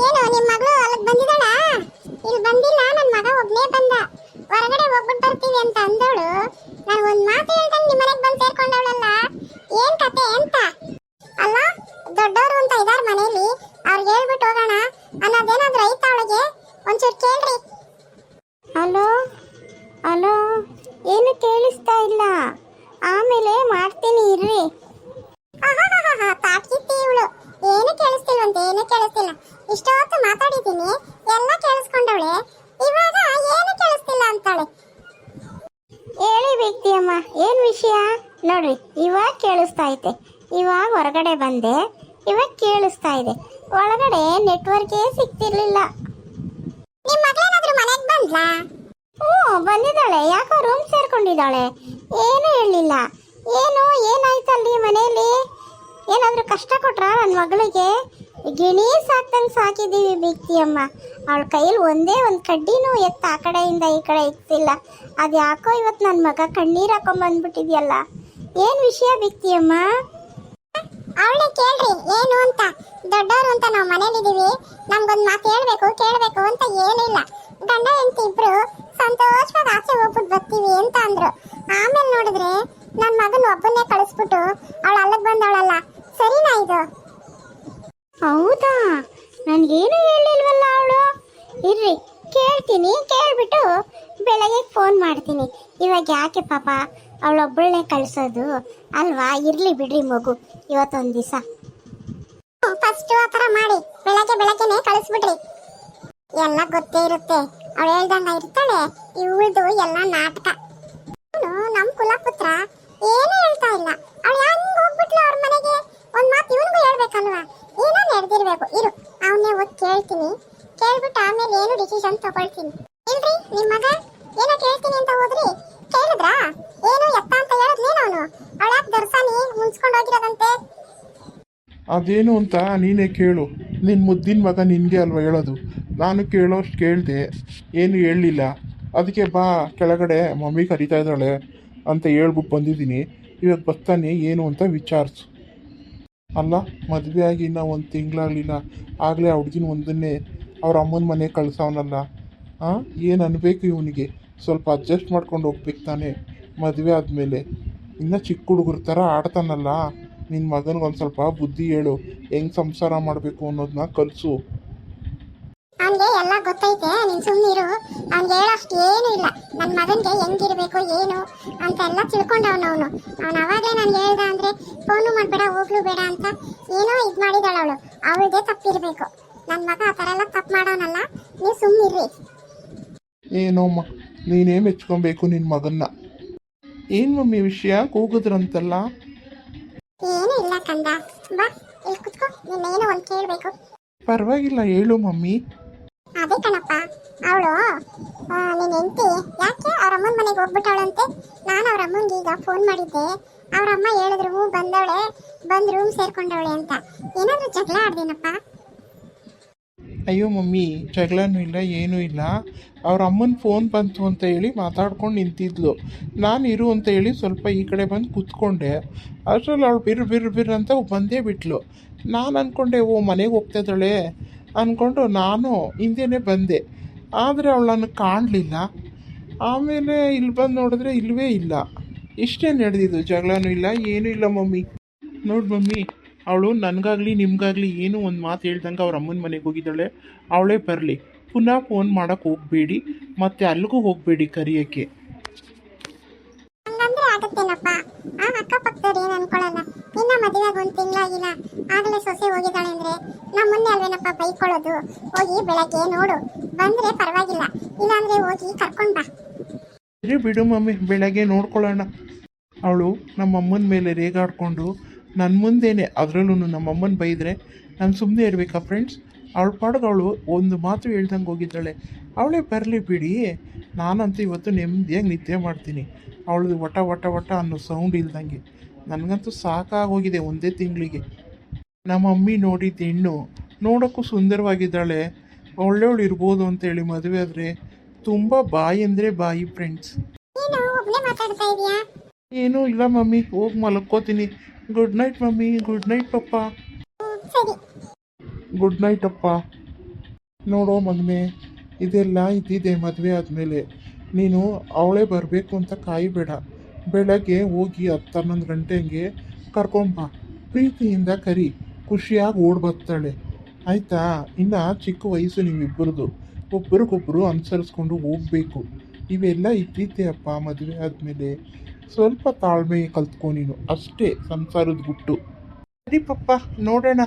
ಏನು ನಿಮ್ಮ ಮಗಳು ಅಲ್ಲಿಗೆ ಬಂದಿದ್ದಾಳ? ಇಲ್ಲಿ ಬಂದಿಲ್ಲ ನನ್ನ ಮಗ ಒಬ್ನೇ ಬಂದ. ಹೊರಗಡೆ ಹೋಗ್ಬಿಟ್ಟು ಬರ್ತೀವಿ ಅಂತ ಅಂದವಳು ನಾನು ಒಂದು ಮಾತು ಹೇಳ್ದಂಗೆ ನಿಮ್ಮ ಮನೆಗೆ ಬಂದು ಸೇರ್ಕೊಂಡವಳಲ್ಲ. ಏನ್ ಕತೆ ಅಂತ? ಅಲ್ಲ ದೊಡ್ಡವರು ಅಂತ ಇದ್ದಾರೆ ಮನೆಯಲ್ಲಿ ಅವ್ರಿಗೆ ಹೇಳ್ಬಿಟ್ಟು ಹೋಗೋಣ. ಅನ್ನೋದೇನಾದ್ರೂ ಐತಾ ಅವಳಿಗೆ? ಒಂಚೂರು ಕೇಳ್ರಿ. ಹಲೋ? ಹಲೋ? ಏನು ಕೇಳಿಸ್ತಾ ಇಲ್ಲ. ಆಮೇಲೆ ಮಾಡ್ತೀನಿ ಇರ್ರಿ. ಆಹಾಹಾಹಾ, ತಾಟ್ಕಿತ್ತಿ ಇವಳು. ಏನು ಕೇಳಿಸ್ತಿಲ್ವಂತೆ ಏನು ಕೇಳಿಸ್ತಿಲ್ಲ. ಇಷ್ಟೊತ್ತು ಮಾತಾಡಿದ್ದೀನಿ ಎಲ್ಲ ಕೇಳಿಸ್ಕೊಂಡವಳೆ. ಇವಾಗ ಏನು ಕೇಳಿಸ್ತಿಲ್ಲ ಅಂತಾಳೆ. ಹೇಳಿ ವ್ಯಕ್ತಿ ಅಮ್ಮ ಏನು ವಿಷಯ? ನೋಡ್ರಿ ಇವಾಗ ಕೇಳಿಸ್ತಾ ಐತೆ. ಇವಾಗ ಹೊರಗಡೆ ಬಂದೆ ಇವಾಗ ಕೇಳಿಸ್ತಾ ಇದೆ. ಒಳಗಡೆ ನೆಟ್ವರ್ಕೇ ಸಿಗ್ತಿರ್ಲಿಲ್ಲ. ನಿಮ್ಮ ಮಗಳೇನಾದ್ರೂ ಮನೆಗೆ ಬಂದ್ಲಾ? ಹ್ಞೂ ಬಂದಿದ್ದಾಳೆ ಯಾಕೋ ರೂಮ್ ಸೇರ್ಕೊಂಡಿದ್ದಾಳೆ. ಏನು ಹೇಳಲಿಲ್ಲ. ಏನು ಏನಾಯ್ತಲ್ಲಿ ಮನೆಯಲ್ಲಿ ಏನಾದರೂ ಕಷ್ಟ ಕೊಟ್ರಾ ನನ್ನ ಮಗಳಿಗೆ? ಗಿಣಿ ಸಾಕ್ದಂಗೆ ಸಾಕಿದ್ದೀವಿ ಬಿಕ್ತಿ ಅಮ್ಮ. ಅವಳ ಕೈಯಲ್ಲಿ ಒಂದೇ ಒಂದು ಕಡ್ಡಿನೂ ಎತ್ತ ಆ ಕಡೆಯಿಂದ ಈ ಕಡೆ ಇತ್ತಿಲ್ಲ ಅದು ಯಾಕೋ ಇವತ್ತು ನನ್ನ ಮಗ ಕಣ್ಣೀರು ಹಾಕೊಂಬಂದ್ಬಿಟ್ಟಿದ್ಯಲ್ಲ ಏನು ವಿಷಯ ಬಿಕ್ತಿ ಅಮ್ಮ? ಅವಳೇ ಕೇಳ್ರಿ, ಏನು ಅಂತ. ದೊಡ್ಡವರು ಅಂತ ನಾವು ಮನೇಲಿದ್ದೀವಿ. ನಮ್ಗೊಂದು ಮಾತು ಹೇಳ್ಬೇಕು, ಕೇಳಬೇಕು ಅಂತ ಏನಿಲ್ಲ. ಗಂಡ, ಹೆಂಡತಿ ಇಬ್ರು ಸಂತೋಷವಾಗಿ ಆಚೆ ಹೋಗ್ಬಿಟ್ಟು ಬರ್ತೀವಿ ಅಂತ ಅಂದ್ರು. ಆಮೇಲೆ ನೋಡಿದ್ರೆ ನನ್ನ ಮಗನ ಒಬ್ಬನೇ ಕಳಿಸ್ಬಿಟ್ಟು ಅವಳು ಅಲ್ಲಿಗೆ ಬಂದವಳಲ್ಲ. ಸರಿನಾ ಇದು? ಹೌದಾ? ನನಗೇನು ಹೇಳಿಲ್ವಲ್ಲ ಅವಳು? ಇರ್ರಿ, ಕೇಳ್ತೀನಿ, ಕೇಳ್ಬಿಟ್ಟು ಬೆಳಗ್ಗೆ ಫೋನ್ ಮಾಡ್ತೀನಿ. ಇವಾಗ ಯಾಕೆ ಪಾಪ ಅವಳೊಬ್ಬಳನ್ನೇ ಕಳಿಸೋದು? ಅಲ್ವಾ? ಇರ್ಲಿ ಬಿಡ್ರಿ ಮಗು, ಇವತ್ತೊಂದು ದಿವಸ. ಫಸ್ಟ್ ಆ ಥರ ಮಾಡಿ. ಬೆಳಗ್ಗೆ, ಬೆಳಗ್ಗೆನೇ ಕಳಿಸ್ಬಿಡ್ರಿ. ಎಲ್ಲ ಗೊತ್ತೇ ಇರುತ್ತೆ. ಅವಳು ಹೇಳ್ದಂಗ ಇರ್ತಾಳೆ. ಇವಳದು ಎಲ್ಲ ನಾಟಕ ಅವ್ನು ನಮ್ ಕುಲಪುತ್ರ ಏನು ಹೇಳ್ತಾ ಇಲ್ಲ ಅವಳು ಹೆಂಗ್ ಹೋಗ್ಬಿಟ್ಲು ಅವ್ರ ಮನೆಗೆ ಒಂದ್ ಮಾತು ಇವನಿಗೂ ಹೇಳ್ಬೇಕಲ್ವಾ ಏನೋ ನಡೆದಿರ್ಬೇಕು ಇರು ಅವನ್ನೇ ಹೋಗಿ ಕೇಳ್ತೀನಿ ಆಮೇಲೆ ಏನು ಡಿಸಿಷನ್ ತಗೊಳ್ತೀನಿ? ಇಲ್ರಿ, ನಿಮ್ ಮಗ ಏನೋ ಕೇಳ್ತೀನಿ ಅಂತ ಹೋದ್ರಿ? ಕೇಳಿದ್ರಾ? ಏನು ಎತ್ತ ಅಂತ ಹೇಳಿದ್ನೇನು ಅವನು? ಅವಳಾಕ್ ದರ್ಶನಿ ಮುನ್ಸ್ಕೊಂಡು ಹೋಗಿರೋದಂತೆ. ಅದೇನು ಅಂತ ನೀನೇ ಕೇಳು. ನಿನ್ನ ಮುದ್ದಿನ ಮಗ ನಿನಗೆ ಅಲ್ವಾ ಹೇಳೋದು? ನಾನು ಕೇಳೋಷ್ಟು ಕೇಳಿದೆ, ಏನು ಹೇಳಲಿಲ್ಲ. ಅದಕ್ಕೆ ಬಾ, ಕೆಳಗಡೆ ಮಮ್ಮಿ ಕರಿತಾ ಇದ್ದಾಳೆ ಅಂತ ಹೇಳ್ಬಿಟ್ಟು ಬಂದಿದ್ದೀನಿ. ಇವಾಗ ಬರ್ತಾನೆ ಏನು ಅಂತ ವಿಚಾರಿಸು. ಅಲ್ಲ ಮದುವೆ ಆಗಿ ಇನ್ನೂ ಒಂದು ತಿಂಗಳಾಗಲಿಲ್ಲ ಆಗಲೇ ಆ ಹುಡುಗಿನ ಒಂದನ್ನೇ ಅವ್ರ ಅಮ್ಮನ ಮನೆ ಕಳ್ಸವನಲ್ಲ ಹಾಂ ಏನು ಅನ್ಬೇಕು ಇವನಿಗೆ? ಸ್ವಲ್ಪ ಅಡ್ಜಸ್ಟ್ ಮಾಡ್ಕೊಂಡು ಹೋಗ್ಬೇಕು ತಾನೆ, ಮದುವೆ ಆದಮೇಲೆ. ಇನ್ನು ಚಿಕ್ಕ ಹುಡುಗರ ಥರ ಆಡ್ತಾನಲ್ಲ. ನಿನ್ನ ಮಗನಿಗೆ ಒಂದು ಸ್ವಲ್ಪ ಬುದ್ಧಿ ಹೇಳು, ಹೆಂಗೆ ಸಂಸಾರ ಮಾಡಬೇಕು ಅನ್ನೋದನ್ನ ಕಲಿಸು. ಅವನಿಗೆ ಎಲ್ಲ ಗೊತ್ತೈತೆ, ನೀನ್ ಸುಮ್ಮನಿರು ಅವ್ನಿಗೆ ಹೇಳೋಷ್ಟು ಏನು ಇಲ್ಲ. ನನ್ನ ಮಗನಿಗೆ ಹೆಂಗಿರ್ಬೇಕು, ಏನು ಅಂತ ಎಲ್ಲ ತಿಳ್ಕೊಂಡವನು ಅವನು. ಅವನು ಅವಾಗಲೇ ನಾನು ಹೇಳ್ದ ಅಂದರೆ, ಫೋನು ಮಾಡಬೇಡ, ಹೋಗ್ಲು ಬೇಡ ಅಂತ ಏನೋ ಇದು ಮಾಡಿದಾಳವಳು ಅವಳು. ತಪ್ಪಿರಬೇಕು ತಪ್ಪಿರ್ಬೇಕು. ನನ್ನ ಮಗ ಆ ಥರ ಎಲ್ಲ ತಪ್ಪು ಮಾಡೋನಲ್ಲ ನೀವು ಸುಮ್ಮನಿರ್ರಿ ಏನೋಮ್ಮ ನೀನೇ ಮೆಚ್ಕೊಬೇಕು ನಿನ್ನ ಮಗನ್ನ. ಏನು ಮಮ್ಮಿ ವಿಷಯ? ಕೂಗಿದ್ರಂತಲ್ಲ? ಏನೂ ಇಲ್ಲ ಕಂದ. ಬಾ ಇಲ್ಲಿ ಕುತ್ಕೋ ನಿನ್ನೇನೋ ಒಂದು ಕೇಳಬೇಕು. ಪರವಾಗಿಲ್ಲ ಹೇಳು ಮಮ್ಮಿ. ಅದೇ ಕಣಪ್ಪ ಅವಳು ನಿನ್ನ ಹೆಂಡತಿ ಯಾಕೆ ಅವ್ರ ಅಮ್ಮನ ಮನೆಗೆ ಹೋಗ್ಬಿಟ್ಟವಳಂತೆ? ನಾನು ಅವ್ರ ಅಮ್ಮಂಗೆ ಈಗ ಫೋನ್ ಮಾಡಿದ್ದೆ. ಅವ್ರ ಅಮ್ಮ ಹೇಳಿದ್ರು ಬಂದವಳೆ ಬಂದು ರೂಮ್ ಸೇರ್ಕೊಂಡವಳೆ ಅಂತ. ಏನಾದರೂ ಜಗಳ ಆಡ್ದೇನಪ್ಪ? ಅಯ್ಯೋ ಮಮ್ಮಿ, ಜಗಳನೂ ಇಲ್ಲ, ಏನೂ ಇಲ್ಲ. ಅವ್ರ ಅಮ್ಮನ ಫೋನ್ ಬಂತು ಅಂತ ಹೇಳಿ ಮಾತಾಡ್ಕೊಂಡು ನಿಂತಿದ್ಲು. ನಾನು ಇರು ಅಂತ ಹೇಳಿ ಸ್ವಲ್ಪ ಈ ಕಡೆ ಬಂದು ಕೂತ್ಕೊಂಡೆ. ಅಷ್ಟರಲ್ಲಿ ಅವಳು ಬಿರು ಬಿರು ಬಿರು ಅಂತ ಬಂದೇ ಬಿಟ್ಲು. ನಾನು ಅಂದ್ಕೊಂಡೆ ಓ, ಮನೆಗೆ ಹೋಗ್ತಾ ಇದ್ದಾಳೆ ಅಂದ್ಕೊಂಡು ನಾನು ಹಿಂದೆನೇ ಬಂದೆ. ಆದರೆ ಅವಳು ಕಾಣಲಿಲ್ಲ. ಆಮೇಲೆ ಇಲ್ಲಿ ಬಂದು ನೋಡಿದ್ರೆ ಇಲ್ಲವೇ ಇಲ್ಲ. ಇಷ್ಟೇ ನಡೆದಿದ್ದು, ಜಗಳನೂ ಇಲ್ಲ, ಏನೂ ಇಲ್ಲ ಮಮ್ಮಿ. ನೋಡು ಮಮ್ಮಿ. ಅವಳು ನನಗಾಗಲಿ ನಿಮ್ಗಾಗಲಿ ಏನು ಒಂದು ಮಾತು ಹೇಳ್ದಂಗೆ ಅವ್ರ ಅಮ್ಮನ ಮನೆಗೆ ಹೋಗಿದ್ದಾಳೆ. ಅವಳೇ ಬರಲಿ. ಪುನಃ ಫೋನ್ ಮಾಡೋಕ್ಕೆ ಹೋಗಬೇಡಿ. ಮತ್ತು ಅಲ್ಲಿಗೂ ಹೋಗಬೇಡಿ ಕರಿಯೋಕ್ಕೆ. ಆಗುತ್ತೇನಪ್ಪ. ಆ ಅಕ್ಕಪಕ್ಕದವ್ರು ಏನು ಅನ್ಕೊಳ್ಳಲ್ಲ ಇನ್ನ ಮದುವೆಗೆ ಒಂದು ತಿಂಗಳಾಗಿಲ್ಲ. ಆಗಲೇ ಸೊಸೆ ಹೋಗಿದ್ದಾಳೆ ಅಂದ್ರೆ ನಮ್ಮನ್ನೇ ಅಲ್ವೇನಪ್ಪ ಬೈಕೊಳ್ಳೋದು? ಹೋಗಿ ಬೆಳಗ್ಗೆ ನೋಡು. ಬಂದ್ರೆ ಪರವಾಗಿಲ್ಲ. ಇಲ್ಲಾಂದ್ರೆ ಹೋಗಿ ಕರ್ಕೊಂಡ್ ಬಾ. ಸರಿ ಬಿಡು ಮಮ್ಮಿ ಬೆಳಗ್ಗೆ ನೋಡ್ಕೊಳ್ಳೋಣ. ಅವಳು ನಮ್ಮ ಅಮ್ಮನ ಮೇಲೆ ರೇಗಾಡ್ಕೊಂಡು ನನ್ನ ಮುಂದೇನೆ ಅದರಲ್ಲೂ ನಮ್ಮ ಅಮ್ಮನ ಬೈದರೆ ನಾನು ಸುಮ್ಮನೆ ಇರಬೇಕಾ ಫ್ರೆಂಡ್ಸ್ ಅವಳ ಪಾಡ್ದವಳು ಒಂದು ಮಾತು ಹೇಳ್ದಂಗೆ ಹೋಗಿದ್ದಾಳೆ. ಅವಳೇ ಬರಲಿ ಬಿಡಿ ನಾನಂತೂ ಇವತ್ತು ನೆಮ್ಮದಿಯಾಗಿ ನಿದ್ದೆ ಮಾಡ್ತೀನಿ. ಅವಳದು ವಟ ವಟ ವಟ ಅನ್ನೋ ಸೌಂಡ್ ಇಲ್ದಂಗೆ. ನನಗಂತೂ ಸಾಕಾಗೋಗಿದೆ ಒಂದೇ ತಿಂಗಳಿಗೆ. ನಮ್ಮ ಅಮ್ಮಿ ನೋಡಿದ್ದ ಹೆಣ್ಣು ನೋಡೋಕ್ಕೂ ಸುಂದರವಾಗಿದ್ದಾಳೆ. ಒಳ್ಳೆಯವಳು ಇರ್ಬೋದು ಅಂತೇಳಿ ಮದುವೆ ಆದರೆ ತುಂಬ ಬಾಯಿ ಅಂದರೆ ಬಾಯಿ ಫ್ರೆಂಡ್ಸ್ ಏನೂ ಇಲ್ಲ ಮಮ್ಮಿ ಹೋಗಿ ಮಲ್ಕೋತೀನಿ. Good night mummy good night papa good night ಅಪ್ಪ ನೋಡೋ ಮಗ್ನೆ ಇದೆಲ್ಲ ಇದ್ದಿದೆ ಮದುವೆ ಆದಮೇಲೆ. ನೀನು ಅವಳೇ ಬರಬೇಕು ಅಂತ ಕಾಯಿಬೇಡ. ಬೆಳಗ್ಗೆ ಹೋಗಿ ಹತ್ತು ಹನ್ನೊಂದು ಗಂಟೆ ಹಂಗೆ ಕರ್ಕೊಂಬ. ಪ್ರೀತಿಯಿಂದ ಕರಿ. ಖುಷಿಯಾಗಿ ಓಡ್ ಬರ್ತಾಳೆ. ಆಯಿತಾ? ಇನ್ನು ಚಿಕ್ಕ ವಯಸ್ಸು ನೀವಿಬ್ಬರದು. ಒಬ್ಬರಿಗೊಬ್ಬರು ಅನುಸರಿಸ್ಕೊಂಡು ಹೋಗ್ಬೇಕು. ಇವೆಲ್ಲ ಇದ್ದಿದ್ದೆ ಅಪ್ಪ ಮದುವೆ ಆದಮೇಲೆ. ಸ್ವಲ್ಪ ತಾಳ್ಮೆ ಕಲ್ತ್ಕೊ ನೀನು. ಅಷ್ಟೇ ಸಂಸಾರದ ಗುಟ್ಟು. ಸರಿ ಪಪ್ಪ ನೋಡೋಣ.